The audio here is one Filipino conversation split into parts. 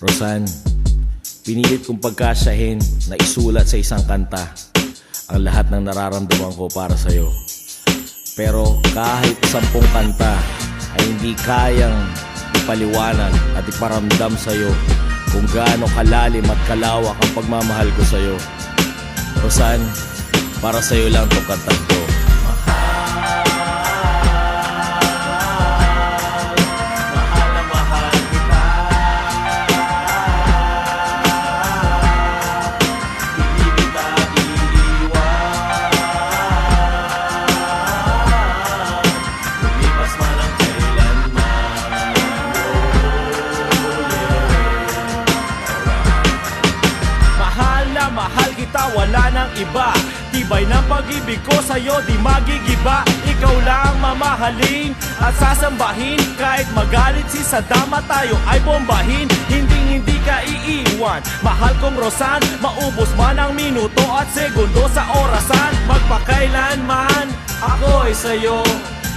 Rosan, pinilit kong pagkasyahin na isulat sa isang kanta ang lahat ng nararamdaman ko para sa'yo. Pero kahit sampung kanta ay hindi kayang ipaliwanag at iparamdam sa'yo kung gaano kalalim at kalawak ang pagmamahal ko sa'yo. Rosan, para sa'yo lang tong kantang to. Iba. Tibay ng pag-ibig ko sa'yo, di magigiba. Ikaw lang mamahalin at sasambahin. Kahit magalit si Saddam at tayo ay bombahin. Hindi hindi ka iiwan. Mahal kong Rosan, maubos man ang minuto at segundo sa orasan. Magpakailanman, ako ay sa'yo.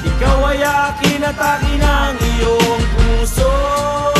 Ikaw ay akin at akin ang iyong puso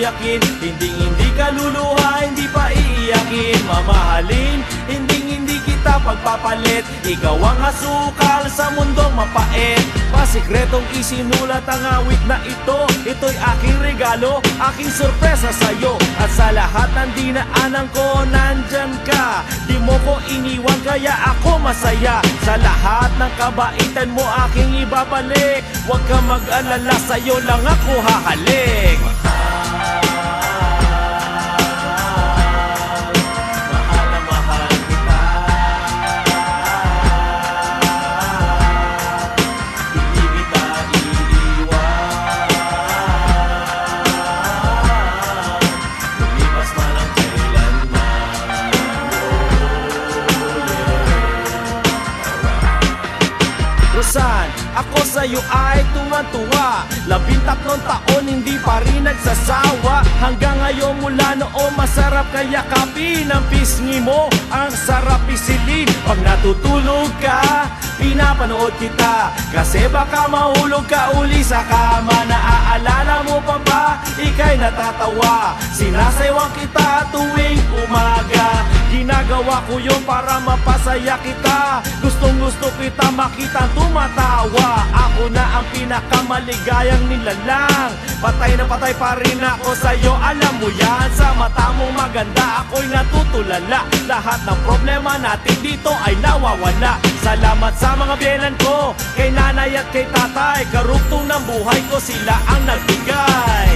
iyong biyakin Hindi hindi ka luluha, hindi pa iiyakin. Mamahalin, hindi hindi kita pagpapalit. Ikaw ang asukal sa mundong mapait. Pasikretong isinulat ang awit na ito. Ito'y aking regalo, aking sorpresa sa'yo. At sa lahat ng dinaanan ko, nandyan ka. Di mo ko iniwan kaya ako masaya. Sa lahat ng kabaitan mo aking ibabalik. Huwag ka mag-alala, sa'yo lang ako hahalik Rosan, ako sa'yo ay tuwan-tuwa Labintatlong taon hindi pa rin nagsasawa. Hanggang ngayon mula noon masarap kaya kapin Ang pisngi mo, ang sarap isilin Pag natutulog ka, pinapanood kita. Kasi baka mahulog ka uli sa kama. Naaalala mo pa ba, ika'y natatawa. Sinasayawang kita tuwing Ginagawa ko yun para mapasaya kita. Gustong gusto kita makita tumatawa. Ako na ang pinakamaligayang nilalang Patay na patay pa rin ako sa'yo Alam mo yan. Sa mata mo maganda ako'y natutulala. Lahat ng problema natin dito ay nawawala. Salamat sa mga biyenan ko Kay nanay at kay tatay. Karugtong ng buhay ko sila ang nagbigay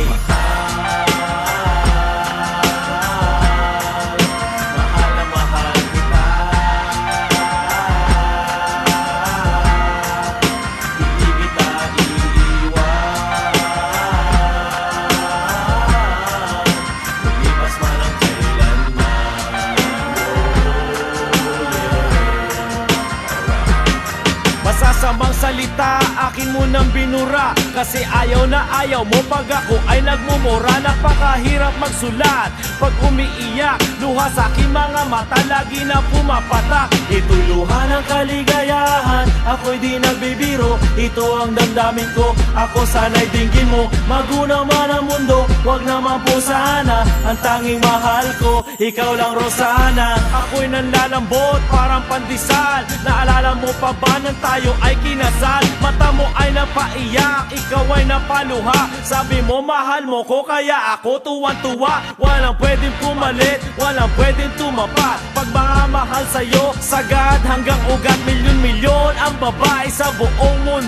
salita, akin mo nang binura. Kasi ayaw na ayaw mo pag ako ay nagmumura Napakahirap magsulat. Pag umiiyak, luha sa aking mga mata Lagi na pumapatak. Ito'y luha ng kaligayahan Ako'y di nagbibiro Ito ang damdamin ko. Ako sana'y dinggin mo. Maguna man ang mundo. Huwag naman po sana Ang tanging mahal ko. Ikaw lang Rosana. Ako'y nanlalambot. Parang pandesal. Naalala mo pa ba nang tayo ay kinasal? Mata mo ay napaiyak. Ikaw ay napaluha. Sabi mo mahal mo ko Kaya ako tuwan-tuwa Walang pwedeng pumalit. Walang pwedeng tumapat. Pag mga mahal sa'yo Sagad hanggang ugat Milyon-milyon Ang babae sa buong mundo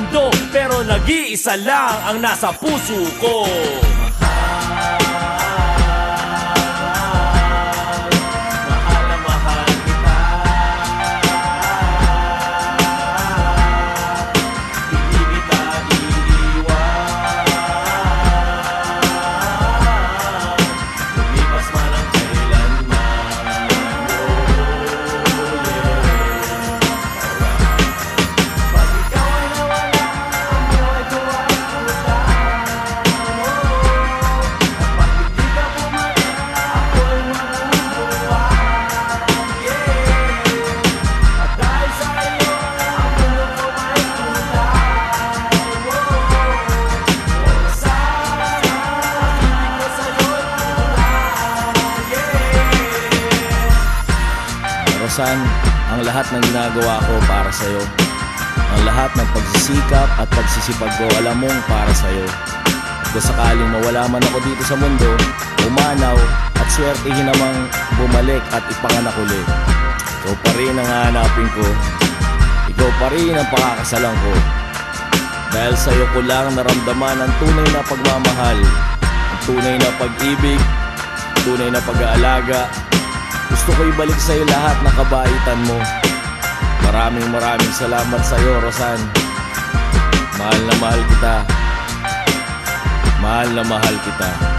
Pero nag-iisa lang Ang nasa puso ko ang lahat ng ginagawa ko para sa'yo. Ang lahat ng pagsisikap at pagsisipag ko, alam mong para sa'yo. Kung sakaling mawala man ako dito sa mundo, umanaw at swertihin namang bumalik at ipanganak uli. Ikaw pa rin ang hahanapin ko. Ikaw pa rin ang pakakasalan ko. Dahil sa'yo ko lang naramdaman ang tunay na pagmamahal, ang tunay na pag-ibig, tunay na pag-aalaga. Gusto ko ibalik sa'yo lahat ng kabaitan mo. Maraming maraming salamat sa'yo, Rosan. Mahal na mahal kita. Mahal na mahal kita.